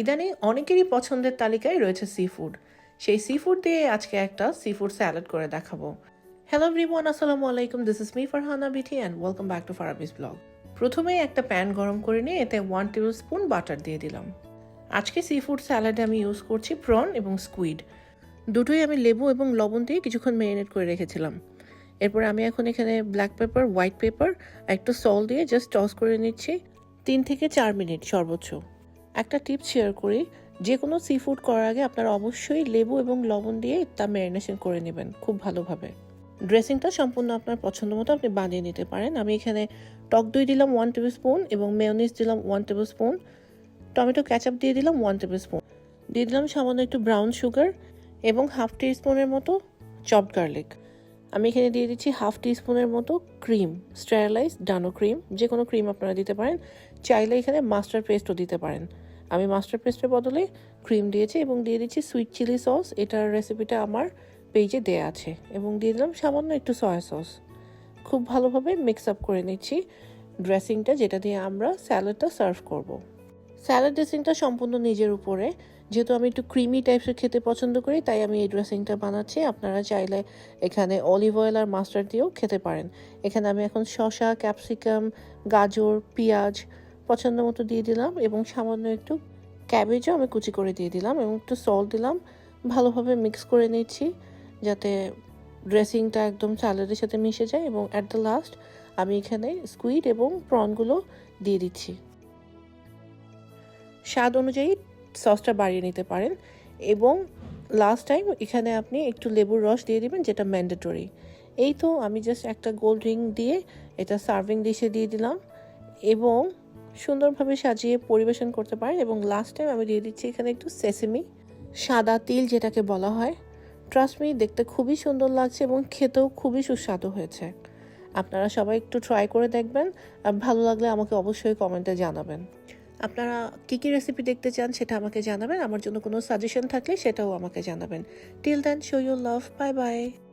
ইদানিং অনেকেরই পছন্দের তালিকায় রয়েছে সি ফুড সেই সি ফুড দিয়ে আজকে একটা সি ফুড স্যালাড করে দেখাবো। হ্যালো এভরিওয়ান আসসালামু আলাইকুম this is me Farhana Bithi and welcome back to Farabi's blog প্রথমেই একটা প্যান গরম করে নিয়ে এতে ওয়ান টেবিল স্পুন বাটার দিয়ে দিলাম। আজকে সি ফুড স্যালাডে আমি ইউজ করছি প্রন এবং স্কুইড দুটোই আমি লেবু এবং লবণ দিয়ে কিছুক্ষণ ম্যারিনেট করে রেখেছিলাম। এরপর আমি এখন এখানে ব্ল্যাক পেপার হোয়াইট পেপার একটু সল দিয়ে জাস্ট টস করে নিচ্ছি তিন থেকে চার মিনিট সর্বোচ্চ। একটা টিপ শেয়ার করি যে কোনো সি ফুড করার আগে আপনারা অবশ্যই লেবু এবং লবণ দিয়ে তা ম্যারিনেশন করে নেবেন খুব ভালোভাবে। ড্রেসিংটা সম্পূর্ণ আপনার পছন্দ মতো আপনি বানিয়ে নিতে পারেন। আমি এখানে টক দই দিলাম ওয়ান টেবিল স্পুন এবং মেয়নিজ দিলাম one tablespoon tomato ketchup দিয়ে দিলাম ওয়ান টেবিল স্পুন দিয়ে দিলাম সামান্য একটু ব্রাউন সুগার এবং হাফ টি স্পুনের মতো চপড গার্লিক আমি এখানে দিয়ে দিচ্ছি হাফ টি স্পুনের মতো ক্রিম স্টেরালাইজ ডানো ক্রিম যে কোনো ক্রিম আপনারা দিতে পারেন। চাইলে এখানে মাস্টার পেস্টও দিতে পারেন। আমি মাস্টার পেস্টের বদলে ক্রিম দিয়েছি এবং দিয়ে দিচ্ছি সুইট চিলি সস এটার রেসিপিটা আমার পেজে দেয়া আছে এবং দিয়ে দিলাম সামান্য একটু সয়া সস খুব ভালোভাবে মিক্স আপ করে নিচ্ছি ড্রেসিংটা যেটা দিয়ে আমরা স্যালাডটা সার্ভ করব। স্যালাড ড্রেসিংটা সম্পূর্ণ নিজের উপরে। যেহেতু আমি একটু ক্রিমি টাইপসের খেতে পছন্দ করি, তাই আমি এই ড্রেসিংটা বানাচ্ছি। আপনারা চাইলে এখানে অলিভ অয়েল আর মাস্টার্ড দিয়েও খেতে পারেন। এখানে আমি এখন শসা ক্যাপসিকাম গাজর, পেঁয়াজ পছন্দ মতো দিয়ে দিলাম এবং সামান্য একটু ক্যাবেজও আমি কুচি করে দিয়ে দিলাম এবং একটু সল্ট দিলাম। ভালোভাবে মিক্স করে নিচ্ছি যাতে ড্রেসিংটা একদম চালের সাথে মিশে যায় এবং অ্যাট দ্য লাস্ট আমি এখানে স্কুইড এবং প্রনগুলো দিয়ে দিচ্ছি। স্বাদ অনুযায়ী সসটা বাড়িয়ে নিতে পারেন এবং লাস্ট টাইম এখানে আপনি একটু লেবুর রস দিয়ে দিবেন যেটা ম্যান্ডেটরি এই তো আমি জাস্ট একটা গোল্ড রিং দিয়ে এটা সার্ভিং ডিশে দিয়ে দিলাম এবং সুন্দরভাবে সাজিয়ে পরিবেশন করতে পারেন এবং লাস্ট টাইম আমি দিয়ে দিচ্ছি এখানে একটু সেসেমি সাদা তিল যেটাকে বলা হয়। ট্রাস্ট মি দেখতে খুবই সুন্দর লাগছে এবং খেতেও খুবই সুস্বাদু হয়েছে। আপনারা সবাই একটু ট্রাই করে দেখবেন। আর ভালো লাগলে আমাকে অবশ্যই কমেন্টে জানাবেন। আপনারা কী কী রেসিপি দেখতে চান সেটা আমাকে জানাবেন। আমার জন্য কোনো সাজেশন থাকলে সেটাও আমাকে জানাবেন। Till then show your love bye bye